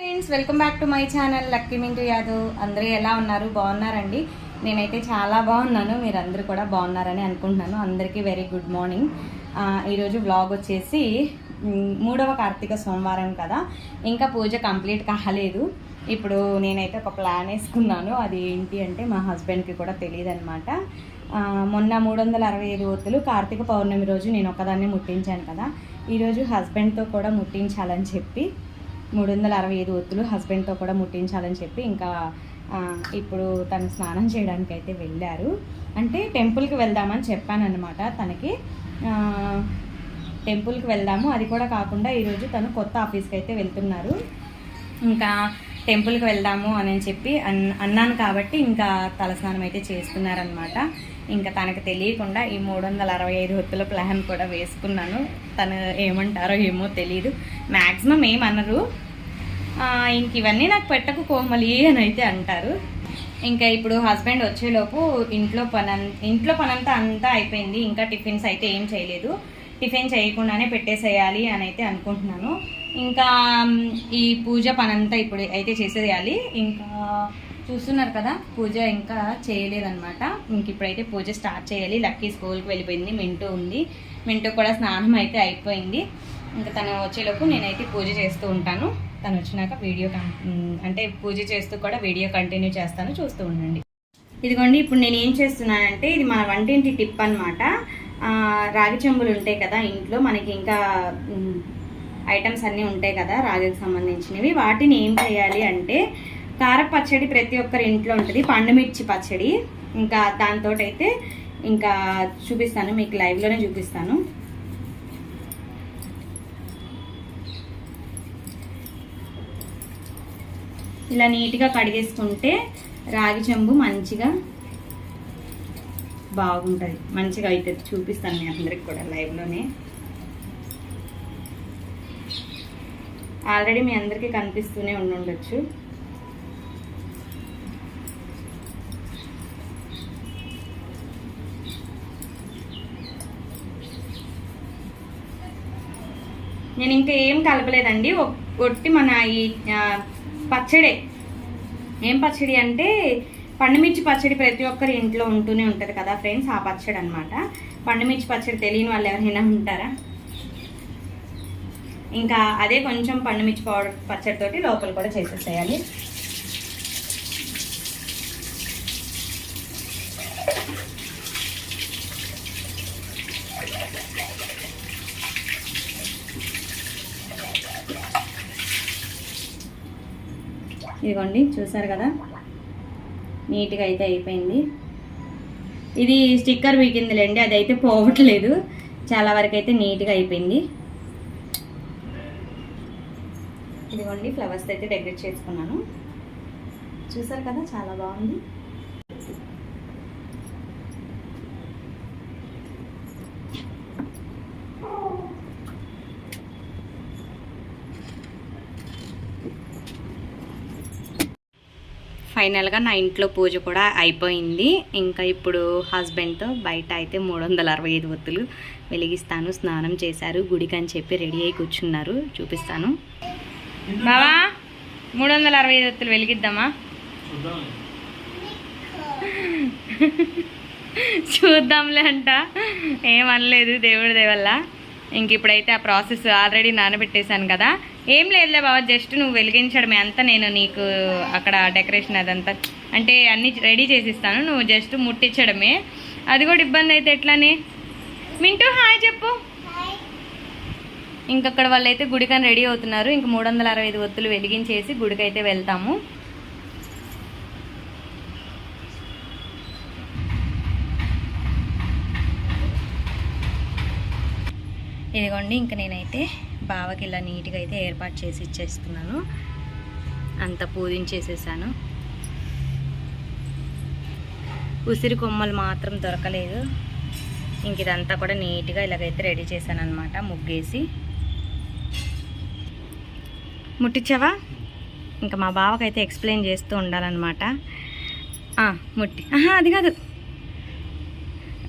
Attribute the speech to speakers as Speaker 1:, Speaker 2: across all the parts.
Speaker 1: Friends welcome back to my channel Lucky Mintu Yadav అందరూ ఎలా ఉన్నారు? బాగున్నారండి? నేనైతే చాలా బాగున్నాను. మీరందరూ కూడా బాగున్నారని అనుకుంటున్నాను. అందరికీ వెరీ గుడ్ మార్నింగ్ ఈరోజు బ్లాగ్ వచ్చేసి మూడవ కార్తీక సోమవారం కదా. ఇంకా పూజ కంప్లీట్ కాలేదు. ఇప్పుడు నేనైతే ఒక ప్లాన్ వేసుకున్నాను. అది ఏంటి అంటే మా హస్బెండ్కి కూడా తెలియదు అనమాట మొన్న మూడు వందల అరవై ఐదు ఒత్తులు కార్తీక పౌర్ణమి రోజు నేను ఒకదాన్ని ముట్టించాను కదా. ఈరోజు హస్బెండ్తో కూడా ముట్టించాలని చెప్పి మూడు వందల అరవై ఐదు ఒత్తులు హస్బెండ్తో కూడా ముట్టించాలని చెప్పి ఇంకా ఇప్పుడు తను స్నానం చేయడానికి అయితే వెళ్ళారు. అంటే టెంపుల్కి వెళ్దామని చెప్పానన్నమాట తనకి. టెంపుల్కి వెళ్దాము. అది కూడా కాకుండా ఈరోజు తను కొత్త ఆఫీస్కి అయితే వెళ్తున్నారు. ఇంకా టెంపుల్కి వెళ్దాము అని చెప్పి అన్ అన్నాను కాబట్టి ఇంకా తలస్నానం అయితే చేస్తున్నారనమాట ఇంకా తనకు తెలియకుండా ఈ మూడు వందల అరవై ఐదు ఒత్తుల ప్లాన్ కూడా వేసుకున్నాను. తను ఏమంటారో ఏమో తెలియదు మ్యాక్సిమం ఏమనరు. ఇంక ఇవన్నీ నాకు పెట్టకు కోమలి అని అయితే అంటారు. ఇంకా ఇప్పుడు హస్బెండ్ వచ్చేలోపు ఇంట్లో పని ఇంట్లో పనంతా అంతా అయిపోయింది. ఇంకా టిఫిన్స్ అయితే ఏం చేయలేదు. టిఫిన్ చేయకుండానే పెట్టేసేయాలి అని అయితే అనుకుంటున్నాను. ఇంకా ఈ పూజ పనంతా ఇప్పుడు అయితే చేసేయాలి. ఇంకా చూస్తున్నారు కదా పూజ ఇంకా చేయలేదన్నమాట. ఇంక ఇప్పుడైతే పూజ స్టార్ట్ చేయాలి. లక్కీ స్కూల్కి వెళ్ళిపోయింది. మింటూ ఉంది. మింటూ కూడా స్నానం అయితే అయిపోయింది. ఇంకా తను వచ్చేలోపు నేనైతే పూజ చేస్తూ ఉంటాను. తను వచ్చినాక వీడియో కం అంటే పూజ చేస్తూ కూడా వీడియో కంటిన్యూ చేస్తాను చూస్తూ ఉండండి. ఇదిగోండి ఇప్పుడు నేను ఏం చేస్తున్నానంటే ఇది మన వంటింటి టిప్ అనమాట రాగి చెంబులు ఉంటాయి కదా ఇంట్లో మనకి ఇంకా ఐటమ్స్ అన్నీ ఉంటాయి కదా రాగికి సంబంధించినవి. వాటిని ఏం చేయాలి అంటే కార పచ్చడి ప్రతి ఒక్కరి ఇంట్లో ఉంటుంది పండుమిర్చి పచ్చడి. ఇంకా దాంతో అయితే ఇంకా చూపిస్తాను మీకు లైవ్లోనే చూపిస్తాను. ఇలా నీట్గా కడిగేసుకుంటే రాగి చెంబు మంచిగా బాగుంటుంది. మంచిగా అవుతుంది చూపిస్తాను నేను అందరికి కూడా లైవ్లోనే. ఆల్రెడీ మీ అందరికీ కనిపిస్తూనే ఉండుండొచ్చు. నేను ఇంకా ఏం కలపలేదండి. ఒట్టి మన ఈ పచ్చడే. ఏం పచ్చడి అంటే పండుమిర్చి పచ్చడి ప్రతి ఒక్కరి ఇంట్లో ఉంటూనే ఉంటుంది కదా ఫ్రెండ్స్ ఆ పచ్చడి అనమాట పండుమిర్చి పచ్చడి తెలియని వాళ్ళు ఎవరైనా ఉంటారా? ఇంకా అదే కొంచెం పండుమిర్చి పౌడర్ పచ్చడితోటి లోపల కూడా చేసేసేయాలి. ఇదిగోండి చూసారు కదా? నీట్గా అయితే అయిపోయింది. ఇది స్టిక్కర్ వీకిందిలేండి అది అయితే పోవట్లేదు. చాలా వరకు అయితే నీట్గా అయిపోయింది. ఇదిగోండి ఫ్లవర్స్ అయితే డెకరేట్ చేసుకున్నాను. చూసారు కదా చాలా బాగుంది. ఫైనల్గా నా ఇంట్లో పూజ కూడా అయిపోయింది. ఇంకా ఇప్పుడు హస్బెండ్తో బయట అయితే మూడు వందల అరవై ఐదు ఒత్తులు వెలిగిస్తాను స్నానం చేశారు గుడికి అని చెప్పి రెడీ అయి కూర్చున్నారు. చూపిస్తాను. బావా మూడు వందల అరవై ఐదు ఒత్తులు వెలిగిద్దామా? చూద్దాంలే అంట. ఏమనలేదు దేవుడి దేవల్ల ఇంక ఇప్పుడైతే ఆ ప్రాసెస్ ఆల్రెడీ నానబెట్టేశాను కదా. ఏం లేదులే బాబా జస్ట్ నువ్వు వెలిగించడమే అంతా నేను నీకు అక్కడ డెకరేషన్ అదంతా అంటే అన్నీ రెడీ చేసిస్తాను నువ్వు జస్ట్ ముట్టించడమే. అది కూడా ఇబ్బంది అయితే ఎట్లానే? మింటూ హాయ్ చెప్పు. ఇంకక్కడ వాళ్ళైతే గుడికని రెడీ అవుతున్నారు ఇంక మూడు వందల అరవై ఐదు ఒత్తులు వెలిగించేసి గుడికైతే వెళ్తాము. ఇదిగోండి ఇంక నేనైతే బావకి ఇలా నీట్గా అయితే ఏర్పాటు చేసి ఇచ్చేస్తున్నాను. అంత పూజించేసేసాను ఉసిరి కొమ్మలు మాత్రం దొరకలేదు. ఇంక ఇదంతా కూడా నీట్గా ఇలాగైతే రెడీ చేశాను అనమాట ముగ్గేసి. ముట్టించావా ఇంకా మా బావకైతే ఎక్స్ప్లెయిన్ చేస్తూ ఉండాలన్నమాట. ముట్టి. ఆహా అది కాదు.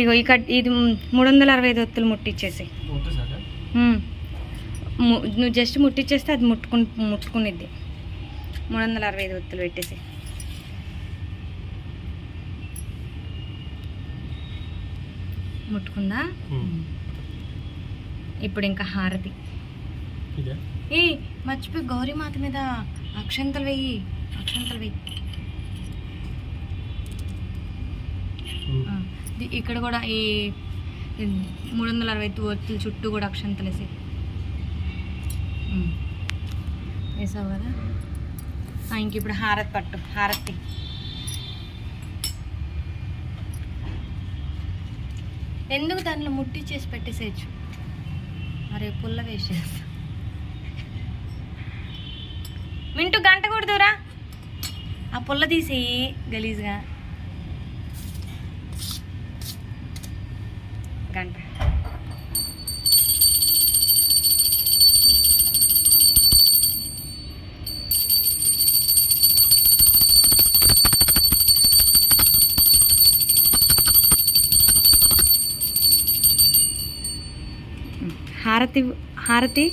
Speaker 1: ఇగో కట్ ఇది మూడు వందల అరవై ఐదు ఒత్తులు ముట్టించేసి నువ్వు జస్ట్ ముట్టించేస్తే అది ముట్టుకుని ముట్టుకునిద్ది. మూడు వందల అరవై ఐదు ఒత్తులు పెట్టేసి. ముట్టుకుందా? ఇప్పుడు ఇంకా హారతి. ఏ మర్చిపోయి గౌరీమాత మీద అక్షంతలు వెయ్యి అక్షంతలు వెయ్యి ఇక్కడ కూడా ఈ మూడు వందల అరవై ఒత్తుల చుట్టూ కూడా అక్షంతలు వేసి. వేసావు కదా? ఆ, ఇంక ఇప్పుడు హారతి పట్టు హారతి. ఎందుకు దాంట్లో ముట్టించేసి పెట్టేసేయచ్చు? అరే పుల్ల వేసేస్తా. మింటూ గంట కొడుతురా? ఆ పుల్ల తీసేయి గలీజ్గా. గంట. హారతి హారతి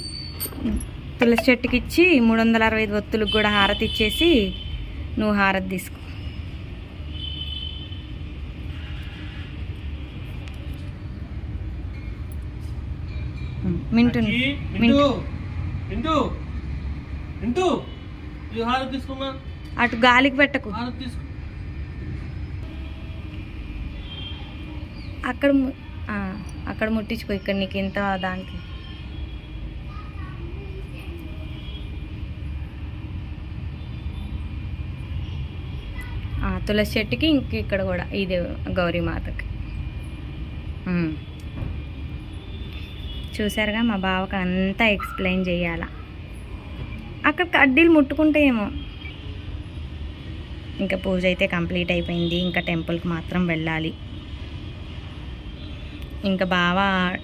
Speaker 1: తులసి చెట్టుకి ఇచ్చి మూడు వందల అరవై ఐదు ఒత్తులకు కూడా హారతి ఇచ్చేసి నువ్వు హారతి తీసుకో. మింటు మింటు.
Speaker 2: హారతి
Speaker 1: అటు గాలికి పెట్టకు. అక్కడ అక్కడ ముట్టించుకో ఇక్కడ నీకు ఎంత దానికి. తులసి చెట్టుకి ఇంక ఇక్కడ కూడా ఇది గౌరీమాతకి. చూసారుగా మా బావకి అంతా ఎక్స్ప్లెయిన్ చేయాలా. అక్కడ కడ్డీలు ముట్టుకుంటే ఏమో. ఇంకా పూజ అయితే కంప్లీట్ అయిపోయింది. ఇంకా టెంపుల్కి మాత్రం వెళ్ళాలి. ఇంకా బావ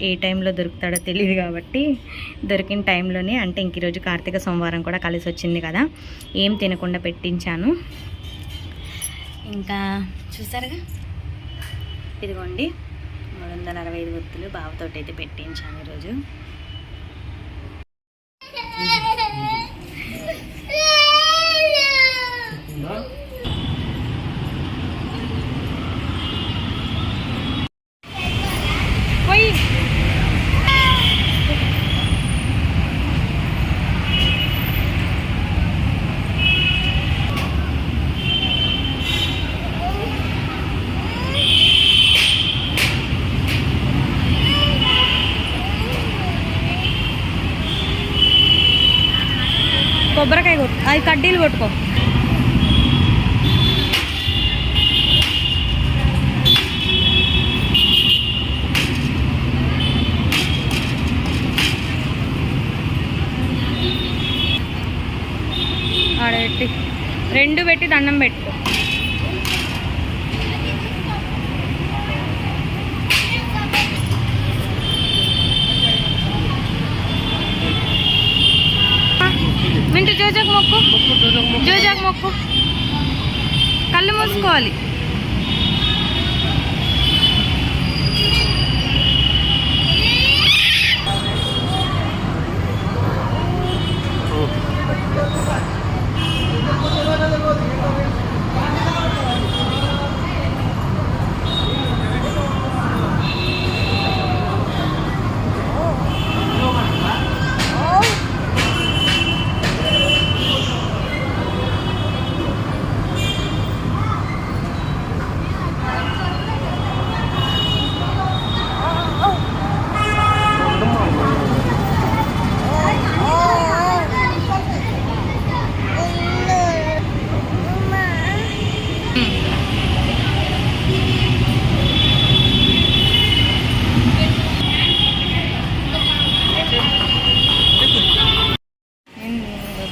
Speaker 1: ఏ టైంలో దొరుకుతాడో తెలియదు కాబట్టి దొరికిన టైంలోనే అంటే ఇంక ఈరోజు కార్తీక సోమవారం కూడా కలిసి వచ్చింది కదా ఏం తినకుండా పెట్టించాను. ఇంకా చూసారుగా? ఇదిగోండి మూడు వందల అరవై ఐదు ఒత్తులు బావతోటి అయితే పెట్టించాను ఈరోజు. కొబ్బరికాయ కొట్టు అది కడ్డీలు కొట్టుకో. ఆడ పెట్టి రెండు పెట్టి దండం పెట్టుకో మింటు జోజాక్ మొక్కు
Speaker 2: కళ్ళు మూసుకోవాలి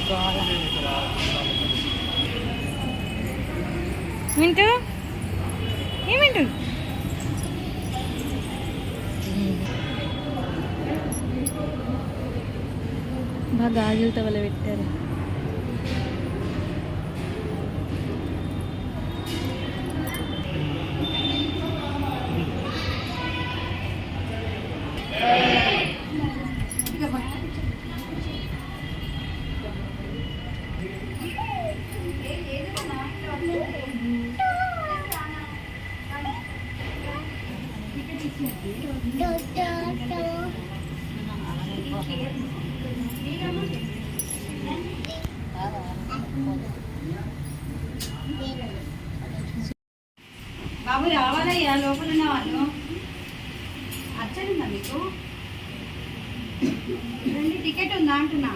Speaker 2: మొక్కు.
Speaker 1: జోజాకు మొక్కు మింటు ఏమింటు బాగా గాజులతో వల్ల పెట్టారు బాబు రావాలయ్యా లోపల ఉన్న వాళ్ళు. అచ్చడిందా మీకు? రెండు టికెట్ ఉందా అంటున్నా.